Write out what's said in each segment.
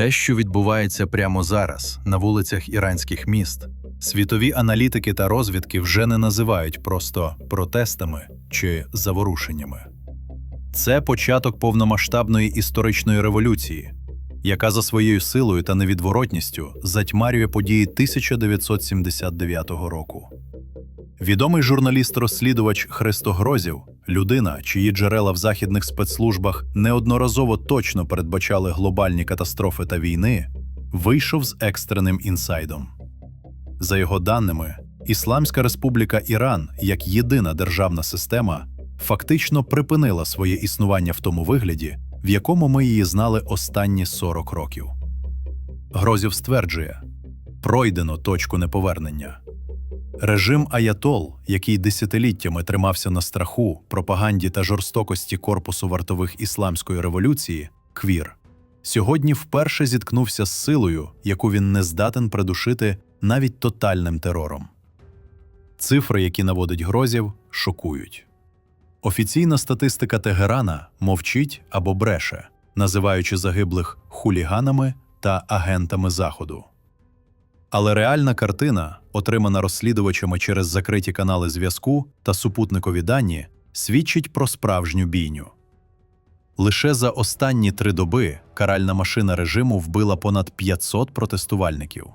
Те, що відбувається прямо зараз на вулицях іранських міст, світові аналітики та розвідки вже не називають просто протестами чи заворушеннями. Це початок повномасштабної історичної революції, яка за своєю силою та невідворотністю затьмарює події 1979 року. Відомий журналіст-розслідувач Христо Грозів, людина, чиї джерела в західних спецслужбах неодноразово точно передбачали глобальні катастрофи та війни, вийшов з екстреним інсайдом. За його даними, Ісламська Республіка Іран, як єдина державна система, фактично припинила своє існування в тому вигляді, в якому ми її знали останні 40 років. Грозів стверджує: пройдено точку неповернення. Режим Аятол, який десятиліттями тримався на страху, пропаганді та жорстокості корпусу вартових ісламської революції, квір, сьогодні вперше зіткнувся з силою, яку він не здатен придушити навіть тотальним терором. Цифри, які наводить Грозів, шокують. Офіційна статистика Тегерана мовчить або бреше, називаючи загиблих хуліганами та агентами Заходу. Але реальна картина, отримана розслідувачами через закриті канали зв'язку та супутникові дані, свідчить про справжню бійню. Лише за останні три доби каральна машина режиму вбила понад 500 протестувальників.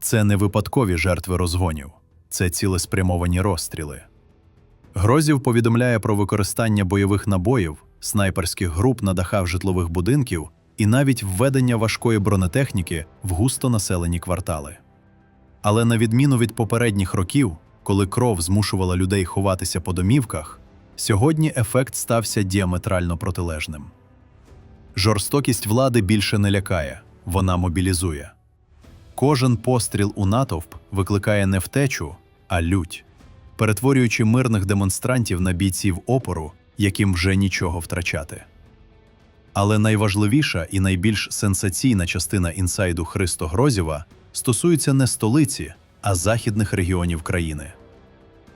Це не випадкові жертви розгонів, це цілеспрямовані розстріли. Грозів повідомляє про використання бойових набоїв, снайперських груп на дахах житлових будинків і навіть введення важкої бронетехніки в густонаселені квартали. Але на відміну від попередніх років, коли кров змушувала людей ховатися по домівках, сьогодні ефект стався діаметрально протилежним. Жорстокість влади більше не лякає, вона мобілізує. Кожен постріл у натовп викликає не втечу, а лють, перетворюючи мирних демонстрантів на бійців опору, яким вже нічого втрачати. Але найважливіша і найбільш сенсаційна частина інсайду Христо Грозєва стосується не столиці, а західних регіонів країни.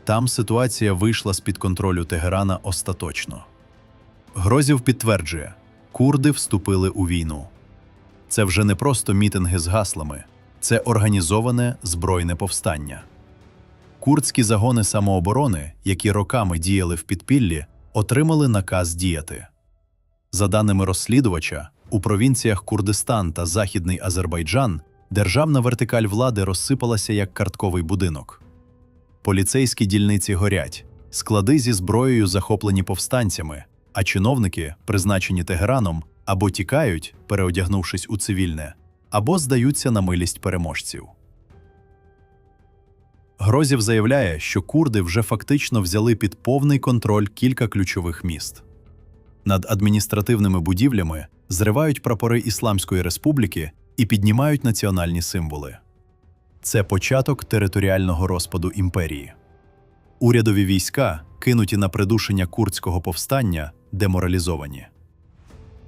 Там ситуація вийшла з-під контролю Тегерана остаточно. Грозів підтверджує, курди вступили у війну. Це вже не просто мітинги з гаслами, це організоване збройне повстання. Курдські загони самооборони, які роками діяли в підпіллі, отримали наказ діяти. За даними розслідувача, у провінціях Курдистан та Західний Азербайджан державна вертикаль влади розсипалася як картковий будинок. Поліцейські дільниці горять, склади зі зброєю захоплені повстанцями, а чиновники, призначені Тегераном, або тікають, переодягнувшись у цивільне, або здаються на милість переможців. Грозів заявляє, що курди вже фактично взяли під повний контроль кілька ключових міст. Над адміністративними будівлями зривають прапори Ісламської республіки і піднімають національні символи. Це початок територіального розпаду імперії. Урядові війська, кинуті на придушення курдського повстання, деморалізовані.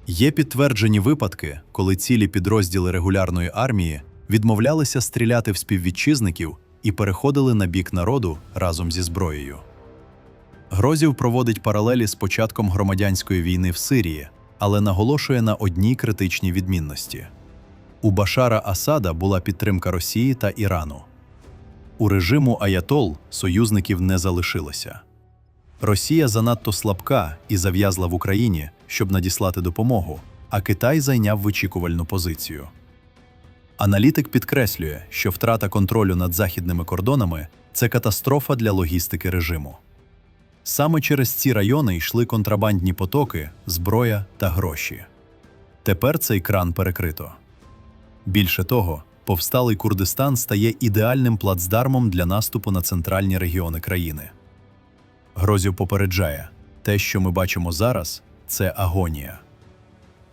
Є підтверджені випадки, коли цілі підрозділи регулярної армії відмовлялися стріляти в співвітчизників і переходили на бік народу разом зі зброєю. Грозів проводить паралелі з початком громадянської війни в Сирії, але наголошує на одній критичній відмінності: у Башара Асада була підтримка Росії та Ірану. У режиму Аятол союзників не залишилося. Росія занадто слабка і зав'язла в Україні, щоб надіслати допомогу, а Китай зайняв вичікувальну позицію. Аналітик підкреслює, що втрата контролю над західними кордонами це катастрофа для логістики режиму. Саме через ці райони йшли контрабандні потоки, зброя та гроші. Тепер цей кран перекрито. Більше того, повсталий Курдистан стає ідеальним плацдармом для наступу на центральні регіони країни. Грозів попереджає, те, що ми бачимо зараз, це агонія.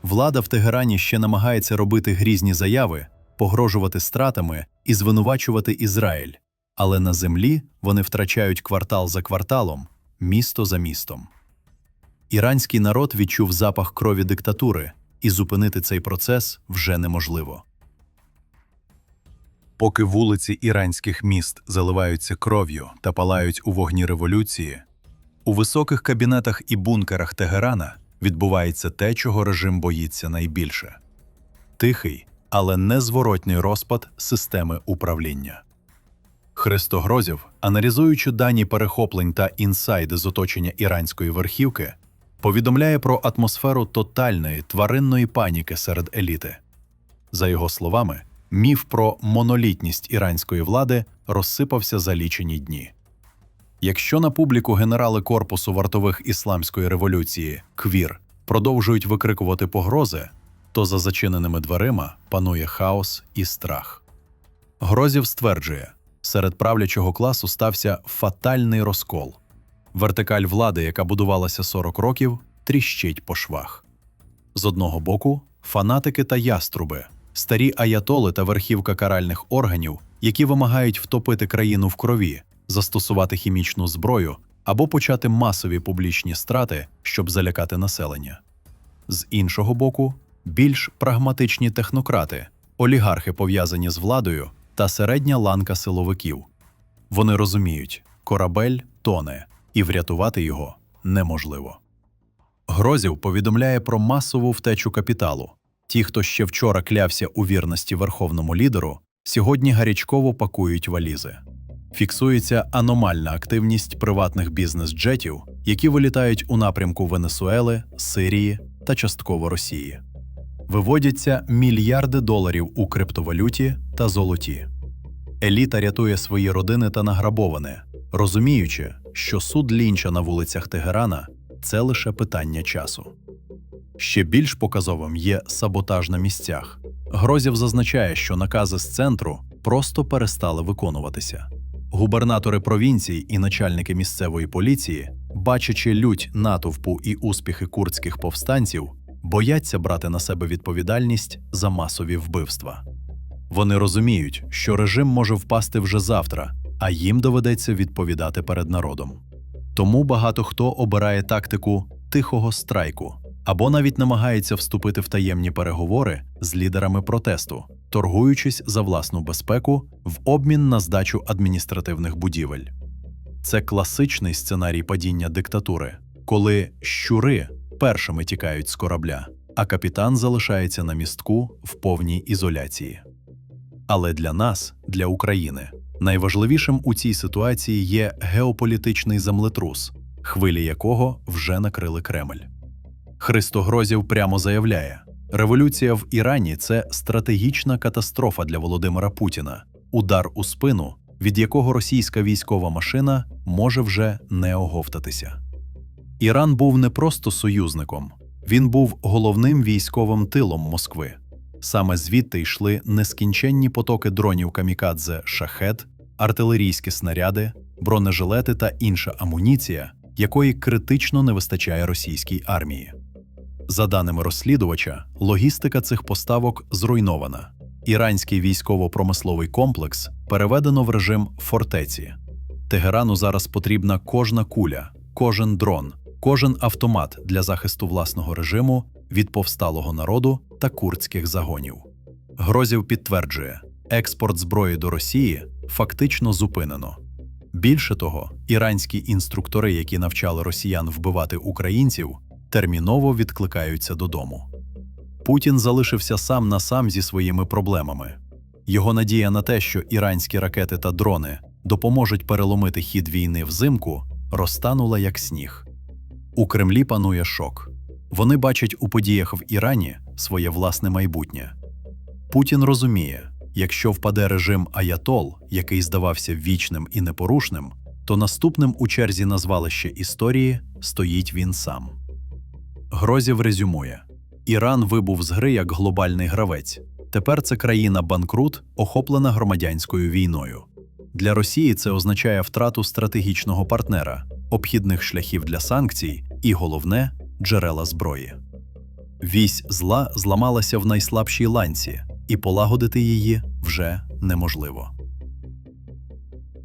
Влада в Тегерані ще намагається робити грізні заяви, погрожувати стратами і звинувачувати Ізраїль, але на землі вони втрачають квартал за кварталом, місто за містом. Іранський народ відчув запах крові диктатури, і зупинити цей процес вже неможливо. Поки вулиці іранських міст заливаються кров'ю та палають у вогні революції, у високих кабінетах і бункерах Тегерана відбувається те, чого режим боїться найбільше. тихий, але незворотній розпад системи управління. Христогрозів, аналізуючи дані перехоплень та інсайди з оточення іранської верхівки, повідомляє про атмосферу тотальної тваринної паніки серед еліти. За його словами, міф про монолітність іранської влади розсипався за лічені дні. Якщо на публіку генерали корпусу вартових ісламської революції квір продовжують викрикувати погрози, то за зачиненими дверима панує хаос і страх. Грозів стверджує, серед правлячого класу стався фатальний розкол. Вертикаль влади, яка будувалася 40 років, тріщить по швах. З одного боку, фанатики та яструби, старі аятоли та верхівка каральних органів, які вимагають втопити країну в крові, застосувати хімічну зброю або почати масові публічні страти, щоб залякати населення. З іншого боку, більш прагматичні технократи, олігархи пов'язані з владою та середня ланка силовиків. Вони розуміють, корабель тоне, і врятувати його неможливо. Грозів повідомляє про масову втечу капіталу. Ті, хто ще вчора клявся у вірності верховному лідеру, сьогодні гарячково пакують валізи. Фіксується аномальна активність приватних бізнес-джетів, які вилітають у напрямку Венесуели, Сирії та частково Росії. Виводяться мільярди доларів у криптовалюті та золоті. Еліта рятує свої родини та награбоване, розуміючи, що суд лінча на вулицях Тегерана це лише питання часу. Ще більш показовим є саботаж на місцях. Грозів зазначає, що накази з центру просто перестали виконуватися. Губернатори провінцій і начальники місцевої поліції, бачачи лють натовпу і успіхи курдських повстанців, бояться брати на себе відповідальність за масові вбивства. Вони розуміють, що режим може впасти вже завтра, а їм доведеться відповідати перед народом. Тому багато хто обирає тактику тихого страйку або навіть намагається вступити в таємні переговори з лідерами протесту, торгуючись за власну безпеку в обмін на здачу адміністративних будівель. Це класичний сценарій падіння диктатури, коли щури першими тікають з корабля, а капітан залишається на містку в повній ізоляції. Але для нас, для України, найважливішим у цій ситуації є геополітичний землетрус, хвилі якого вже накрили Кремль. Христогрозів прямо заявляє: революція в Ірані це стратегічна катастрофа для Володимира Путіна, удар у спину, від якого російська військова машина може вже не оговтатися. Іран був не просто союзником, він був головним військовим тилом Москви. Саме звідти йшли нескінченні потоки дронів камікадзе шахет, артилерійські снаряди, бронежилети та інша амуніція, якої критично не вистачає російській армії. За даними розслідувача, логістика цих поставок зруйнована. Іранський військово-промисловий комплекс переведено в режим фортеці. Тегерану зараз потрібна кожна куля, кожен дрон, кожен автомат для захисту власного режиму від повсталого народу та курдських загонів. Грозів підтверджує, експорт зброї до Росії фактично зупинено. Більше того, іранські інструктори, які навчали росіян вбивати українців, терміново відкликаються додому. Путін залишився сам на сам зі своїми проблемами. Його надія на те, що іранські ракети та дрони допоможуть переломити хід війни взимку, розтанула як сніг. У Кремлі панує шок. Вони бачать у подіях в Ірані своє власне майбутнє. Путін розуміє, якщо впаде режим Аятол, який здавався вічним і непорушним, то наступним у черзі на звалище історії стоїть він сам. Грозів резюмує: Іран вибув з гри як глобальний гравець. Тепер це країна банкрут, охоплена громадянською війною. Для Росії це означає втрату стратегічного партнера, обхідних шляхів для санкцій і, головне, джерела зброї. Вісь зла зламалася в найслабшій ланці, і полагодити її вже неможливо.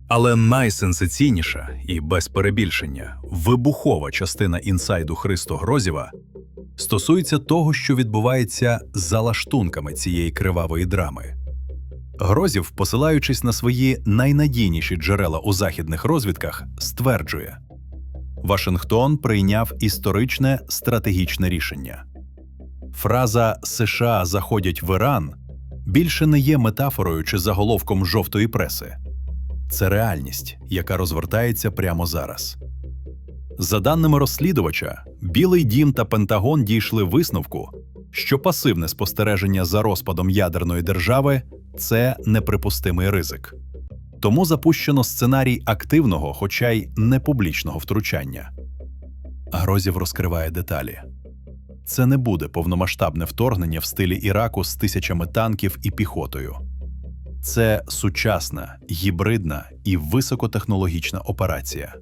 Але найсенсаційніша і без перебільшення вибухова частина інсайду Христо Грозєва стосується того, що відбувається за лаштунками цієї кривавої драми. Грозів, посилаючись на свої найнадійніші джерела у західних розвідках, стверджує: Вашингтон прийняв історичне стратегічне рішення. Фраза США заходять в Іран більше не є метафорою чи заголовком жовтої преси. Це реальність, яка розвертається прямо зараз. За даними розслідувача, Білий дім та Пентагон дійшли висновку, що пасивне спостереження за розпадом ядерної держави це неприпустимий ризик. Тому запущено сценарій активного, хоча й непублічного втручання. Грозів розкриває деталі. Це не буде повномасштабне вторгнення в стилі Іраку з тисячами танків і піхотою. Це сучасна, гібридна і високотехнологічна операція.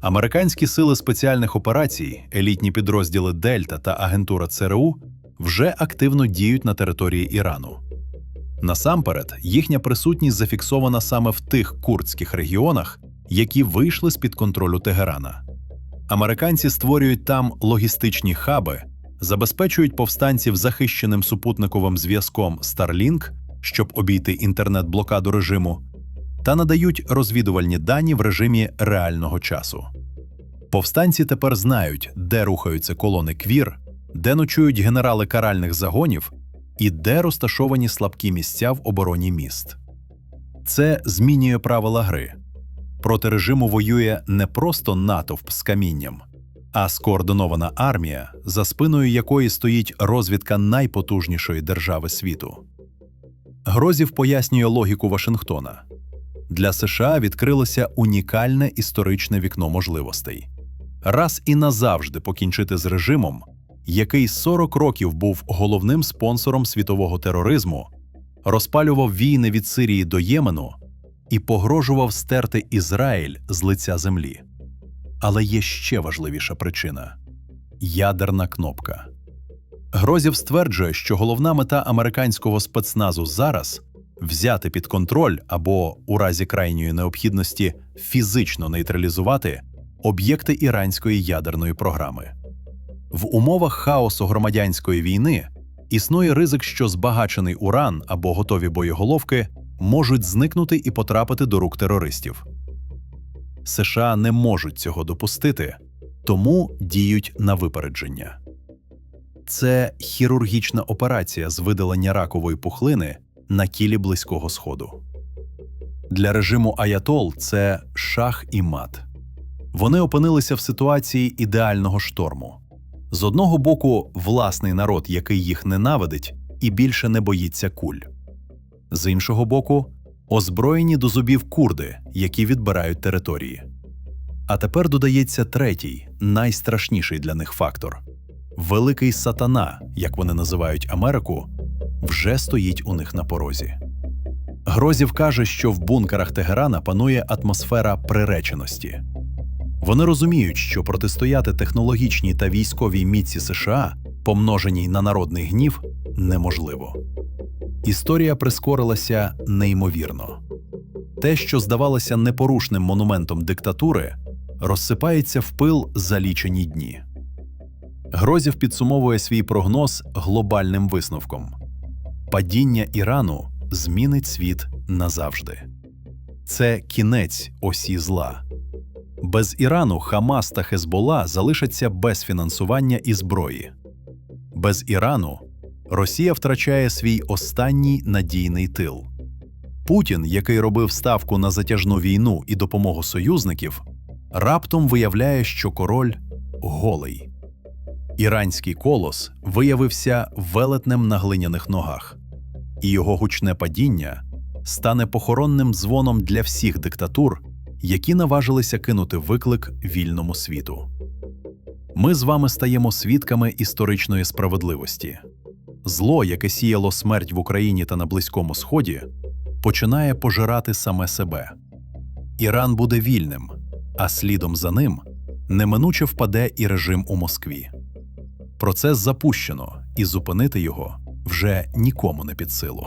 Американські сили спеціальних операцій, елітні підрозділи Дельта та агентура ЦРУ вже активно діють на території Ірану. Насамперед, їхня присутність зафіксована саме в тих курдських регіонах, які вийшли з під контролю Тегерана. Американці створюють там логістичні хаби, забезпечують повстанців захищеним супутниковим зв'язком Starlink, щоб обійти інтернет-блокаду режиму, та надають розвідувальні дані в режимі реального часу. Повстанці тепер знають, де рухаються колони квір, де ночують генерали каральних загонів і де розташовані слабкі місця в обороні міст. Це змінює правила гри. Проти режиму воює не просто натовп з камінням, а скоординована армія, за спиною якої стоїть розвідка найпотужнішої держави світу. Грозів пояснює логіку Вашингтона. Для США відкрилося унікальне історичне вікно можливостей раз і назавжди покінчити з режимом, який 40 років був головним спонсором світового тероризму, розпалював війни від Сирії до Ємену і погрожував стерти Ізраїль з лиця землі. Але є ще важливіша причина ядерна кнопка. Грозів стверджує, що головна мета американського спецназу зараз взяти під контроль або, у разі крайньої необхідності, фізично нейтралізувати об'єкти іранської ядерної програми. В умовах хаосу громадянської війни існує ризик, що збагачений уран або готові боєголовки можуть зникнути і потрапити до рук терористів. США не можуть цього допустити, тому діють на випередження. Це хірургічна операція з видалення ракової пухлини на кілі Близького Сходу. Для режиму Аятол це шах і мат. Вони опинилися в ситуації ідеального шторму. З одного боку, власний народ, який їх ненавидить і більше не боїться куль, з іншого боку, озброєні до зубів курди, які відбирають території. А тепер додається третій, найстрашніший для них фактор великий сатана, як вони називають Америку, вже стоїть у них на порозі. Грозів каже, що в бункерах Тегерана панує атмосфера приреченості. Вони розуміють, що протистояти технологічній та військовій міці США, помноженій на народний гнів, неможливо. Історія прискорилася неймовірно. Те, що здавалося непорушним монументом диктатури, розсипається в пил за лічені дні. Грозів підсумовує свій прогноз глобальним висновком: падіння Ірану змінить світ назавжди. Це кінець осі зла. Без Ірану Хамас та Хезбола залишаться без фінансування і зброї. Без Ірану Росія втрачає свій останній надійний тил. Путін, який робив ставку на затяжну війну і допомогу союзників, раптом виявляє, що король голий. Іранський колос виявився велетнем на глиняних ногах, і його гучне падіння стане похоронним дзвоном для всіх диктатур, які наважилися кинути виклик вільному світу. Ми з вами стаємо свідками історичної справедливості. Зло, яке сіяло смерть в Україні та на Близькому Сході, починає пожирати саме себе. Іран буде вільним, а слідом за ним неминуче впаде і режим у Москві. Процес запущено, і зупинити його вже нікому не під силу.